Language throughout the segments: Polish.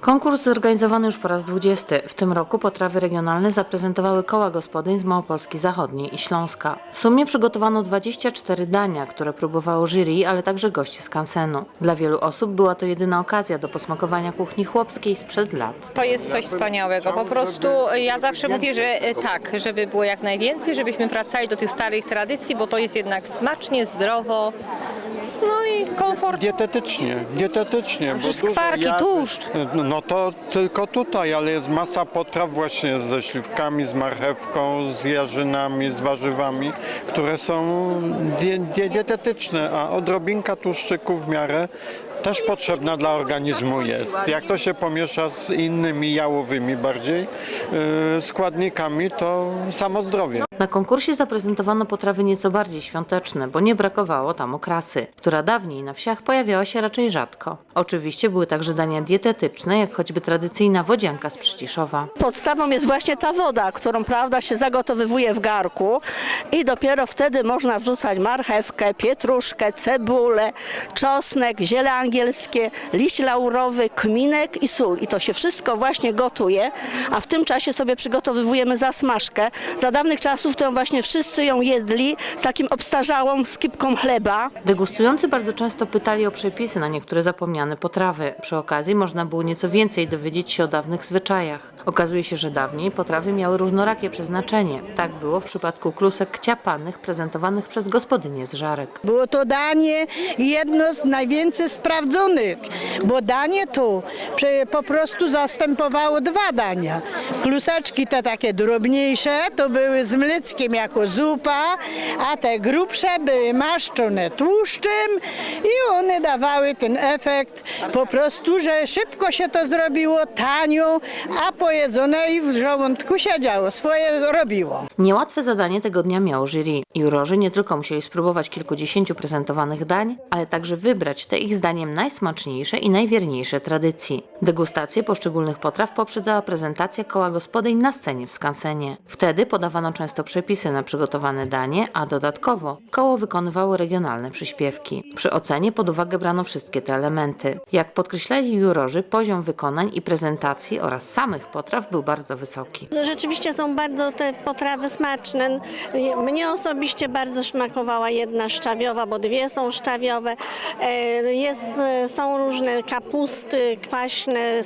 Konkurs zorganizowany już po raz 20. W tym roku potrawy regionalne zaprezentowały koła gospodyń z Małopolski Zachodniej i Śląska. W sumie przygotowano 24 dania, które próbowało jury, ale także goście z Kansenu. Dla wielu osób była to jedyna okazja do posmakowania kuchni chłopskiej sprzed lat. To jest coś wspaniałego. Po prostu ja zawsze mówię, że e, tak, żeby było jak najwięcej, żebyśmy wracali do tych starych tradycji, bo to jest jednak smacznie, zdrowo, no i komfort. Dietetycznie, dietetycznie. bo Przecież dużo skwarki, tłuszcz. No to tylko tutaj, ale jest masa potraw właśnie ze śliwkami, z marchewką, z jarzynami, z warzywami, które są die, die, dietetyczne, a odrobinka tłuszczyku w miarę też potrzebna dla organizmu jest. Jak to się pomiesza z innymi jałowymi bardziej yy, składnikami, to samo zdrowie. Na konkursie zaprezentowano potrawy nieco bardziej świąteczne, bo nie brakowało tam okrasy, która dawniej na wsiach pojawiała się raczej rzadko. Oczywiście były także dania dietetyczne, jak choćby tradycyjna wodzianka z Przyciszowa. Podstawą jest właśnie ta woda, którą prawda się zagotowywuje w garku i dopiero wtedy można wrzucać marchewkę, pietruszkę, cebulę, czosnek, ziele angielskie, liść laurowy, kminek i sól. I to się wszystko właśnie gotuje, a w tym czasie sobie przygotowywujemy zasmażkę. Za dawnych czasów to właśnie wszyscy ją jedli z takim obstarzałą skipką chleba. Degustujący bardzo często pytali o przepisy na niektóre zapomniane potrawy. Przy okazji można było nieco więcej dowiedzieć się o dawnych zwyczajach. Okazuje się, że dawniej potrawy miały różnorakie przeznaczenie. Tak było w przypadku klusek kciapanych prezentowanych przez gospodynię z Żarek. Było to danie jedno z najwięcej sprawdzonych, bo danie to po prostu zastępowało dwa dania. Kluseczki te takie drobniejsze to były z mleckiem jako zupa, a te grubsze były maszczone tłuszczem i one dawały ten efekt po prostu, że szybko się to zrobiło, tanio, a pojedzone i w żołądku siedziało, swoje robiło. Niełatwe zadanie tego dnia miało jury. Jurorzy nie tylko musieli spróbować kilkudziesięciu prezentowanych dań, ale także wybrać te ich zdaniem najsmaczniejsze i najwierniejsze tradycji. Degustację poszczególnych potraw poprzedzała prezentacja koła gospodyń na scenie w skansenie. Wtedy podawano często przepisy na przygotowane danie, a dodatkowo koło wykonywało regionalne przyśpiewki. Przy ocenie pod uwagę brano wszystkie te elementy. Jak podkreślali jurorzy, poziom wykonań i prezentacji oraz samych potraw był bardzo wysoki. Rzeczywiście są bardzo te potrawy smaczne. Mnie osobiście bardzo smakowała jedna szczawiowa, bo dwie są szczawiowe. E, Jest, e, są różne kapusty kwaśne,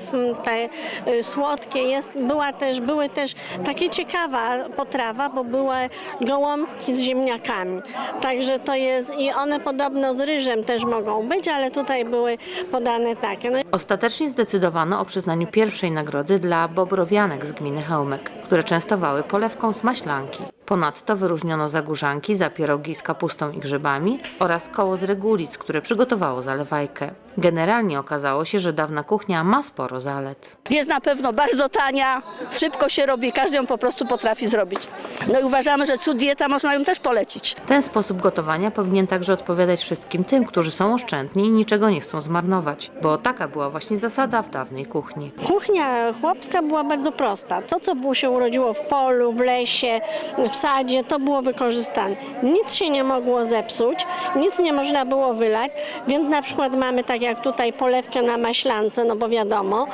te e, słodkie. Jest, była też, były też takie ciekawa potrawa, bo były gołąbki z ziemniakami. Także to jest i one podobno z ryżem też mogą być, ale tutaj były podane takie. No Ostatecznie zdecydowano o przyznaniu pierwszej nagrody dla bobrowianek z gminy Chełmek, które częstowały polewką z maślanki. Ponadto wyróżniono zagórzanki za pierogi z kapustą i grzybami oraz koło z regulic, które przygotowało zalewajkę. Generalnie okazało się, że dawna kuchnia ma sporo zalet. Jest na pewno bardzo tania, szybko się robi, każdy ją po prostu potrafi zrobić. No i uważamy, że cud dieta można ją też polecić. Ten sposób gotowania powinien także odpowiadać wszystkim tym, którzy są oszczędni i niczego nie chcą zmarnować, bo taka była właśnie zasada w dawnej kuchni. Kuchnia chłopska była bardzo prosta. To, co było się urodziło w polu, w lesie, w sadzie, to było wykorzystane. Nic się nie mogło zepsuć, nic nie można było wylać, więc na przykład mamy tak jak tutaj polewkę na maślance, no bo wiadomo,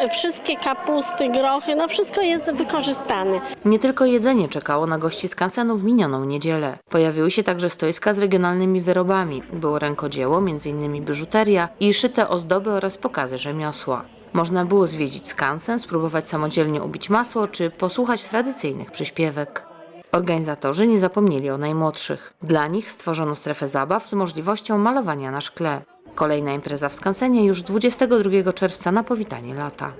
yy, wszystkie kapusty, grochy, no wszystko jest wykorzystane. Nie tylko jedzenie czekało na gości z Kansenu w minioną niedzielę. Pojawiły się także stoiska z regionalnymi wyrobami. Było rękodzieło, m.in. biżuteria i szyte ozdoby oraz pokazy rzemiosła. Można było zwiedzić skansen, spróbować samodzielnie ubić masło czy posłuchać tradycyjnych przyśpiewek. Organizatorzy nie zapomnieli o najmłodszych. Dla nich stworzono strefę zabaw z możliwością malowania na szkle. Kolejna impreza w skansenie już 22 czerwca na powitanie lata.